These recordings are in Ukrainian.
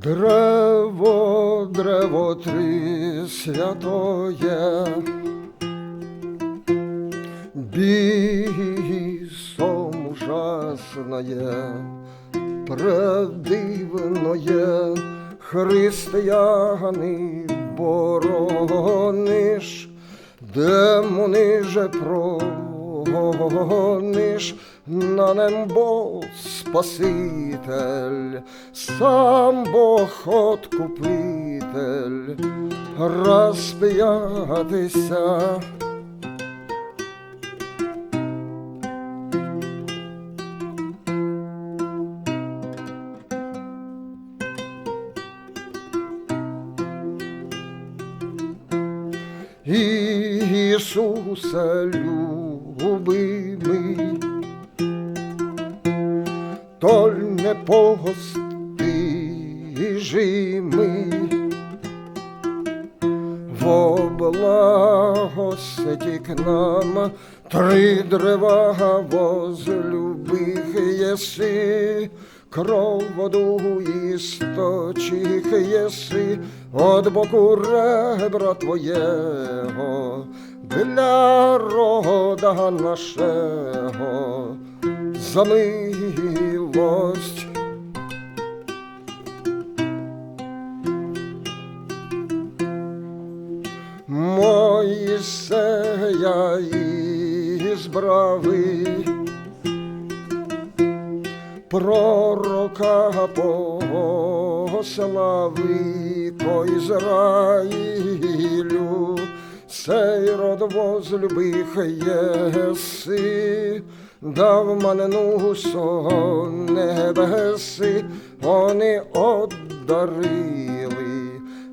Древо, древо три святое, бісом ужасное, предивное, християни борониш, демони же прогониш, на небо Спаситель, сам Бог откупитель, розп'ятися. Ісусе любимий, толь не постижимий, во благості к нам три древа возлюбих єси, кров воду істочих єси, от боку ребра твоєго, для рода нашого, за милость. Моїсея ізбрави, пророка послави по Ізраїлю, сей род возлюбих єси, дав манну сон небеси, вони одарили.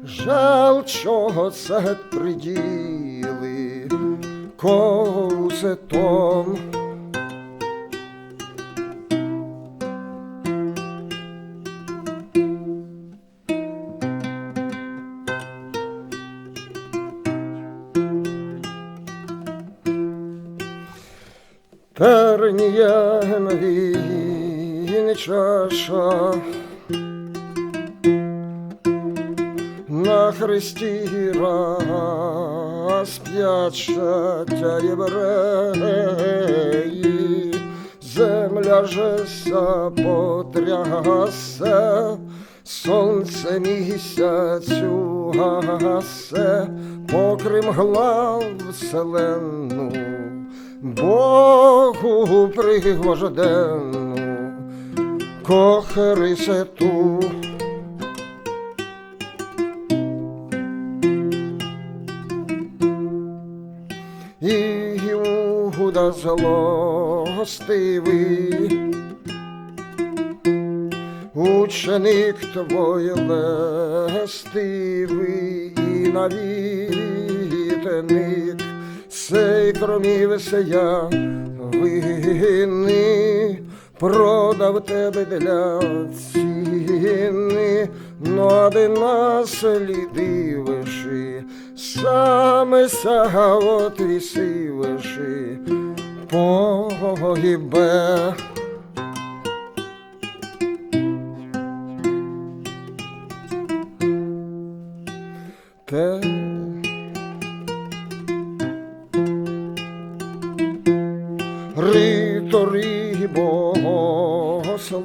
Жал, чого це приділи, коусе том. Тернієм він чаша, на Христі розп'яча тя євреї, земля жеса потрясе, сонце місяцю гасе, покрим глав вселенну, Богу пригвожденну, кохарисе ту. І Іуда злостивий, ученик твой лестивий і навітник, сей кромівся я вини, продав тебе для ціни, но один наслідивши, саме сяго трісивши, погибе. Ритори богослов,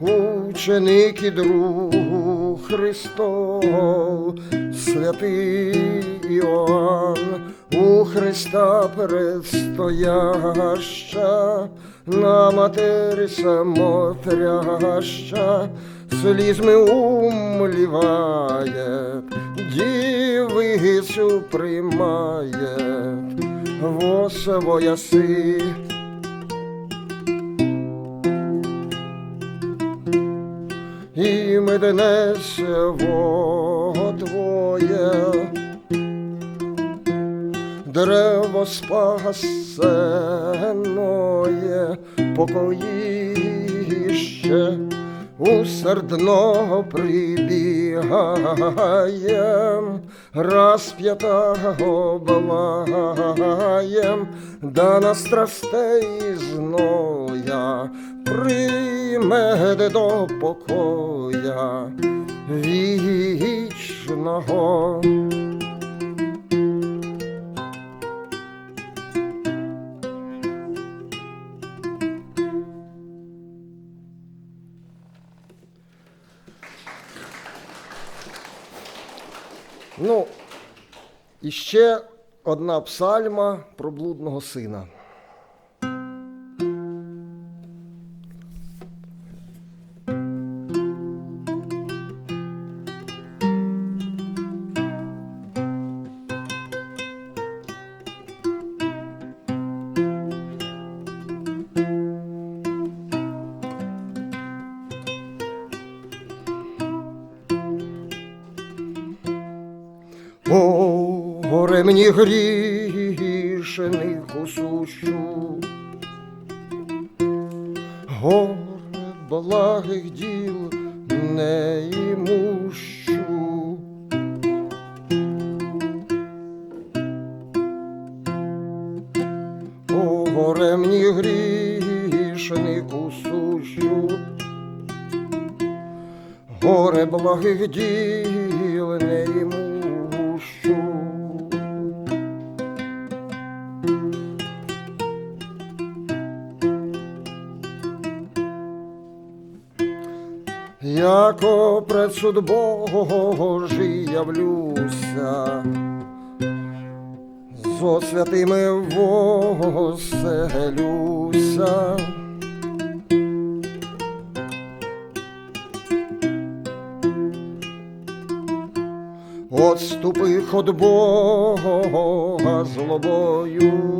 ученик і друг Христов, святий Іоанн, у Христа предстояща, на матері самотряща, слізьми умліває, дівицю приймає, во свояси. І меднесево твоє, дерево спасеное, покоїще, усердно прибігаєм, розп'ятого благаєм, да на страстей зноя приймеде до покоя вічного. Ну, і ще одна псальма про блудного сина. Горе мені грішених усущу, горе благих діл не імущу. О, горе мені грішених усущу, горе благих діл не імущу. Яко пред суд Божий явлюся, зо святими воселюся. Отступи от Бога злобою,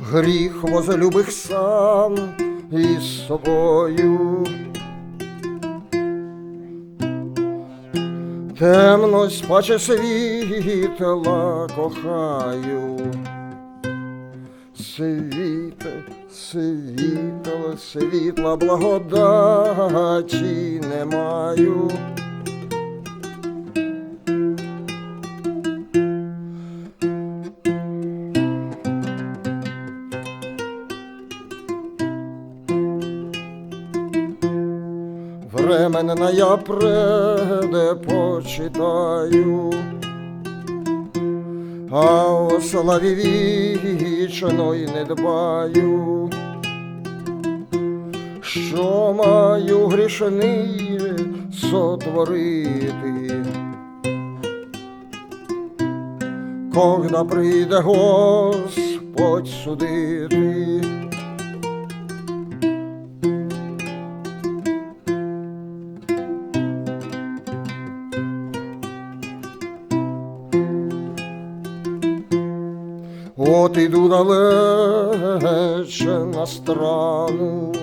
гріх возлюбих сам із собою. Темность паче світла кохаю, світе, світло, світла благодаті не маю. Временна я преде почитаю, а о славі вічної не дбаю, що маю грішний сотворити, когда прийде Господь судити. От іду далече на страну,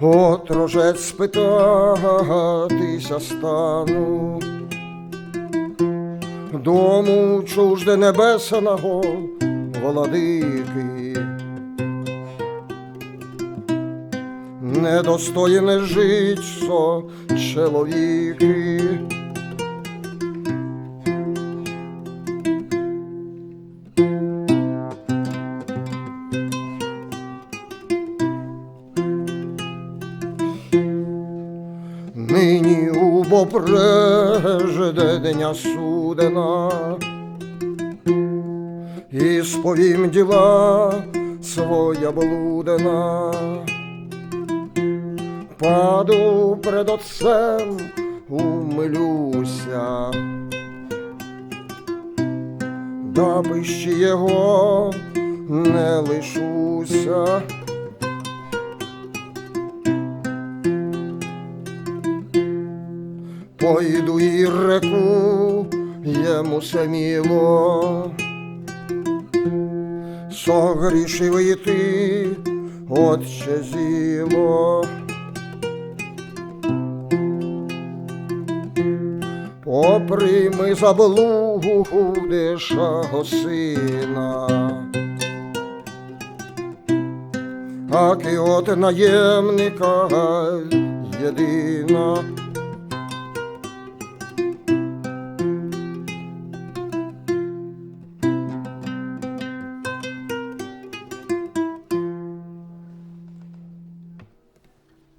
от рожець спитатися стану, дому чужде небесного владики, недостойне жить со чоловіки. Убо дня судена, і сповім діла своя блудена, паду пред отцем, умилюся, да пищі його не лишуся. Пойду і реку йому саміло, согрішив і ти, отче зіло. Поприйми заблудишого сина, аки от наємника єдина